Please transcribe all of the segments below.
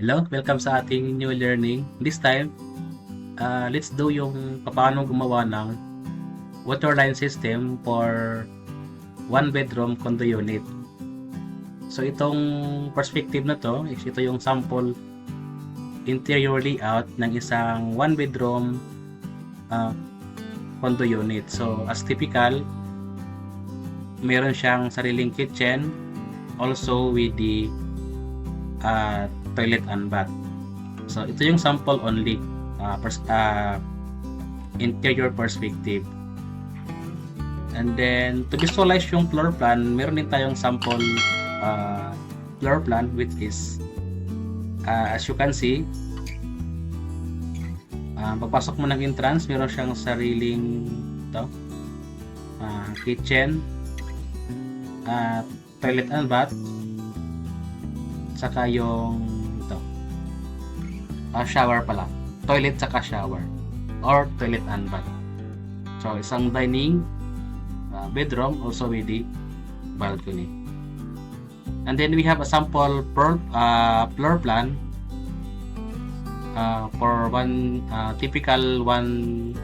Hello, welcome sa ating new learning. This time, uh, let's do yung paano gumawa ng water line system for one bedroom condo unit. So itong perspective na to, is ito yung sample interior layout ng isang one bedroom uh, condo unit. So as typical, meron siyang sariling kitchen also with the uh, toilet and bath. So ito yung sample only uh, pers- uh, interior perspective. And then to visualize yung floor plan, meron din tayong sample uh, floor plan which is uh, as you can see uh, pagpasok mo ng entrance, meron siyang sariling to, uh, kitchen at toilet and bath saka yung ah, shower pala. Toilet saka shower. Or toilet and bath. So isang dining ah, bedroom also with the balcony. And then we have a sample floor, uh, floor plan uh, for one uh, typical one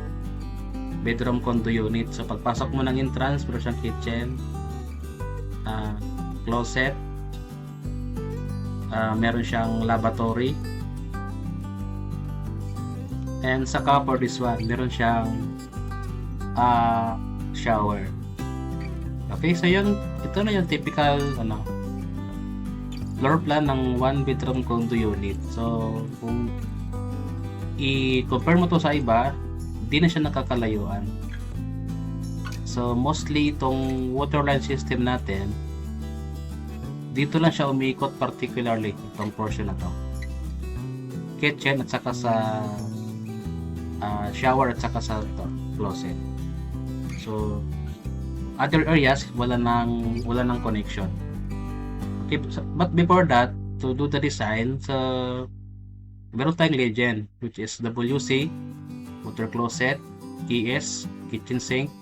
bedroom condo unit. So pagpasok mo ng entrance meron siyang kitchen uh, closet uh, meron siyang lavatory and saka for this one meron siyang uh, shower. Okay so yun ito na yung typical ano floor plan ng one bedroom condo unit. So kung i-compare mo to sa iba di na siya nakakalayuan. So mostly itong waterline system natin dito lang siya umiikot particularly itong portion na to. Kitchen at saka sa ah, shower at saka sa to, closet. So other areas wala nang wala nang connection. Okay, but before that to do the design so meron tayong legend which is WC water closet ES kitchen sink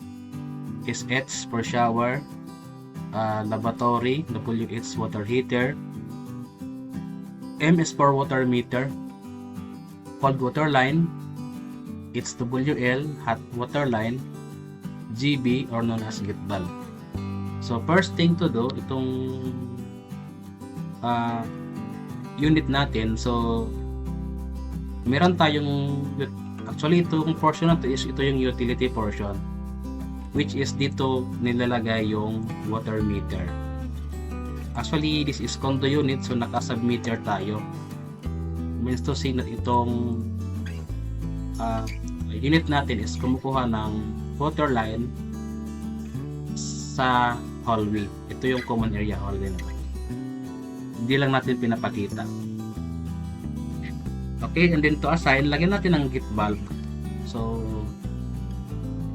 SH for shower uh, lavatory, WH water heater, M is for water meter, cold water line, it's WL hot water line, GB or known as gate valve. So first thing to do, itong uh, unit natin, so meron tayong actually itong portion na to is ito yung utility portion which is dito nilalagay yung water meter. Actually, this is condo unit so naka-submeter tayo. Means to say na itong ah, unit natin is kumukuha ng water line sa hallway. Ito yung common area hallway naman. Hindi lang natin pinapakita. Okay, and then to assign, lagyan natin ng gate valve. So,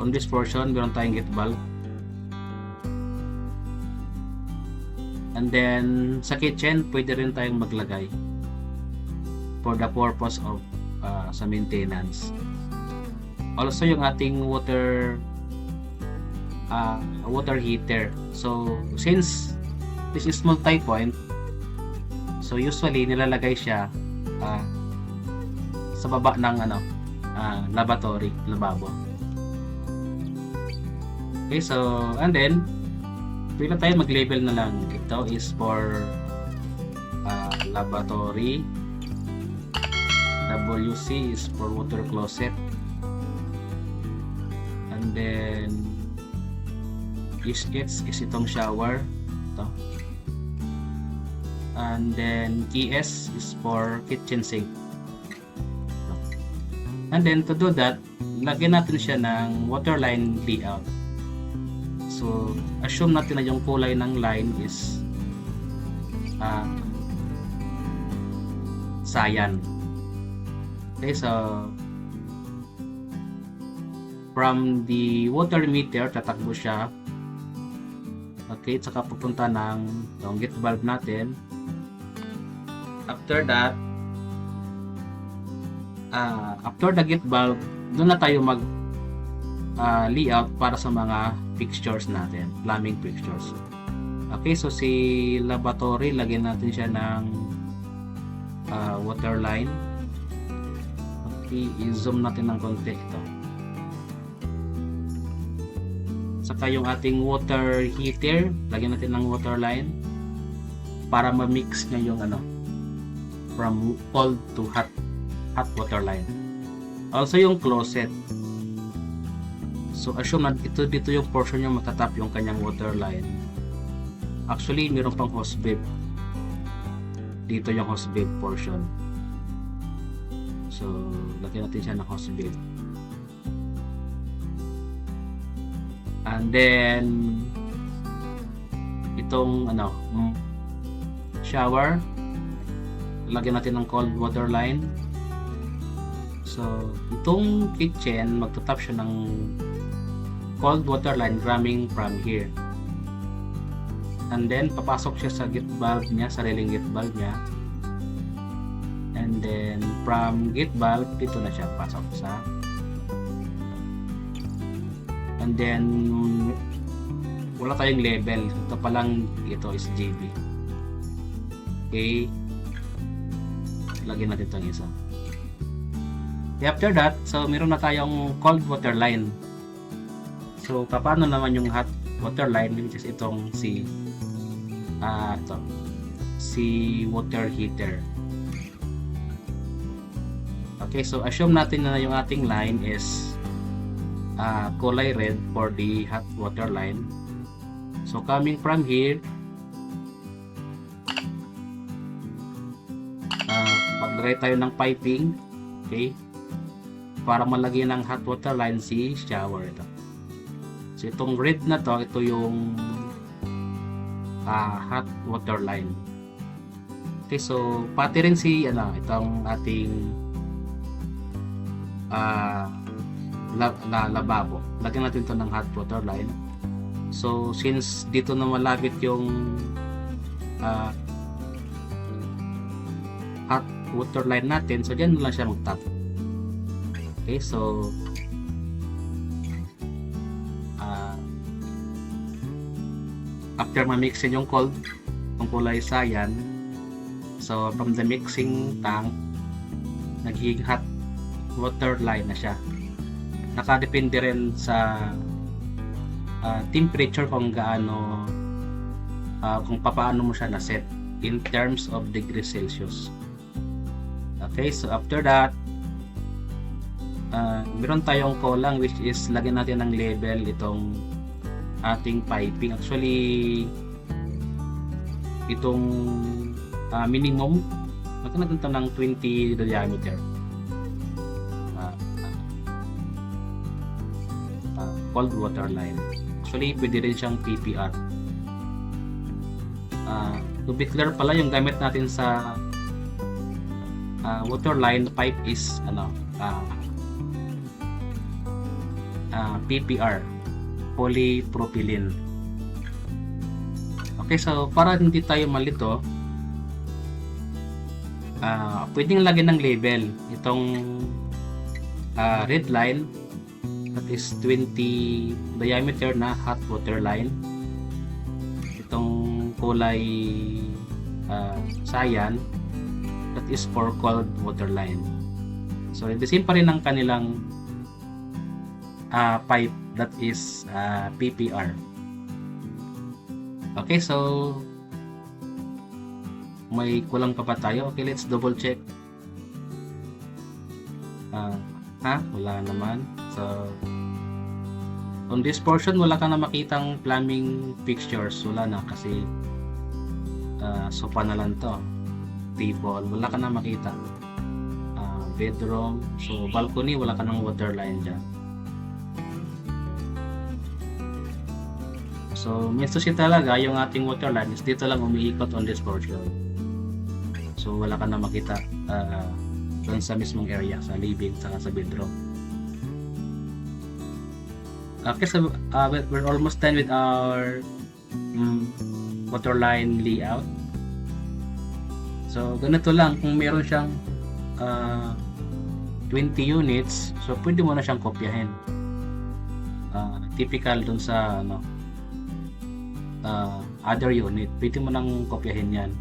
on this portion, meron tayong gate valve. And then, sa kitchen, pwede rin tayong maglagay for the purpose of uh, sa maintenance. Also, yung ating water uh, water heater. So, since this is multi-point, so usually nilalagay siya uh, sa baba ng ano, uh, lavatory, lababo. Okay, so, and then, pwede tayo mag-label na lang. Ito is for uh, lavatory. WC is for water closet. And then, is it's is itong shower. Ito. And then, KS is for kitchen sink. Ito. And then, to do that, lagyan natin siya ng waterline layout. So, assume natin na yung kulay ng line is ah cyan. Okay, so from the water meter, tatakbo siya. Okay, tsaka pupunta ng gate valve natin. After that, ah after the gate valve, doon na tayo mag ah, layout para sa mga fixtures natin, plumbing fixtures. Okay, so si lavatory, lagyan natin siya ng ah, water line. Okay, i-zoom natin ng konti ito. Saka yung ating water heater, lagyan natin ng water line para ma-mix niya yung ano from cold to hot hot water line. Also yung closet. So assume na ito dito yung portion yung matatap yung kanyang water line. Actually, meron pang hose babe. Dito yung hose babe portion. So, lagyan natin siya ng hose babe. And then itong ano, mm, shower lagyan natin ng cold water line. So, itong kitchen magtatap siya ng cold water line coming from here. And then, papasok siya sa gate valve niya, sariling gate valve niya. And then, from gate valve, dito na siya pasok sa And then, wala tayong level. Ito pa lang, ito is JB. Okay. Lagyan natin itong isa. After that, so meron na tayong cold water line. So, paano naman yung hot water line, which is itong si ah ito, si water heater. Okay, so assume natin na yung ating line is ah, kulay red for the hot water line. So coming from here, ah, maglagay tayo ng piping, okay? Para malagyan ng hot water line si shower ito. So itong red na to, ito yung ah, hot water line. Okay, so pati rin si ano, itong ating ah la, la, lababo. Lagyan natin to ng hot water line. So, since dito na malapit yung ah, hot water line natin, so dyan lang siya mag-tap. Okay, so ah, after ma-mixin yung cold, yung kulay cyan, so from the mixing tank, nagiging hot water line na siya nakadepende rin sa ah, temperature kung gaano ah, kung papaano mo siya na set in terms of degrees Celsius. Okay so after that ah, meron tayong kulang which is lagyan natin ng label itong ating piping. Actually itong ah, minimum ito ng 20 diameter cold water line. Actually, pwede rin siyang PPR. Ah, to be clear pala, yung gamit natin sa ah, water line pipe is ano, ah, ah, PPR, polypropylene. Okay, so para hindi tayo malito, ah, pwedeng lagyan ng label itong ah, red line that is 20 diameter na hot water line. Itong kulay ah, cyan that is for cold water line. So the same pa rin ang kanilang ah, pipe that is ah, PPR okay so may kulang pa ba tayo? Okay let's double check. Ah, ha? Wala naman. So on this portion wala ka na makitang plumbing fixtures. Wala na kasi ah, sofa na lang to. Table. Wala ka na makita. Ah, bedroom. So balcony wala ka ng water line dyan. So mesto si talaga yung ating water line is dito lang umiikot on this portion. So wala ka na makita. Ah, doon sa mismong area sa living saka sa bedroom. Okay so uh, we- we're almost done with our mm, water line layout. So ganito lang kung meron siyang ah, 20 units so pwede mo na siyang kopyahin. Ah, typical dun sa ano ah, other unit. Pwede mo nang kopyahin yan.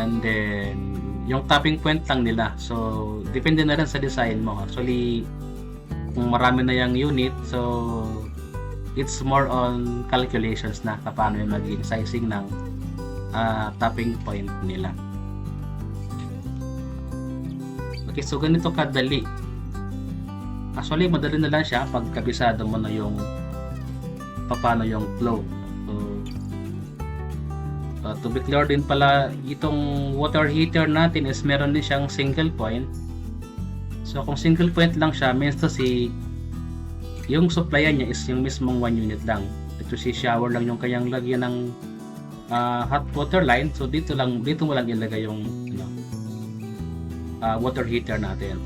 And then, yung tapping point lang nila. So, depende na rin sa design mo. Actually, kung marami na yung unit, so it's more on calculations na paano yung magiging sizing ng ah, tapping point nila. Okay, so ganito kadali. Actually, madali na lang siya pag kabisado mo na yung paano yung flow. Uh, to be clear din pala, itong water heater natin is meron din siyang single point. So, kung single point lang siya, means to say, yung supplyan niya is yung mismong 1 unit lang. Ito si shower lang yung kanyang lagyan ng ah, hot water line. So, dito lang, dito mo lang ilagay yung ano, ah, water heater natin.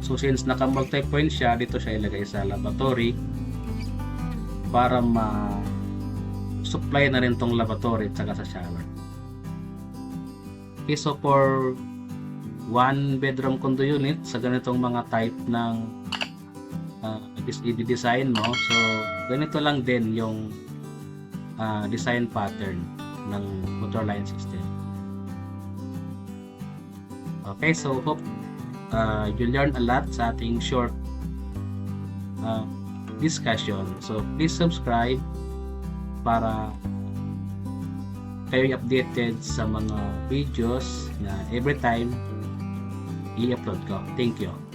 So, since naka multi-point siya, dito siya ilagay sa lavatory para ma supply na rin tong lavatory at saka sa shower. Okay, so for one bedroom condo unit sa ganitong mga type ng uh, i-design mo, so ganito lang din yung ah, design pattern ng motor line system. Okay, so hope uh, you learn a lot sa ating short uh, discussion. So please subscribe para kayo updated sa mga videos na every time i-upload ko. Thank you.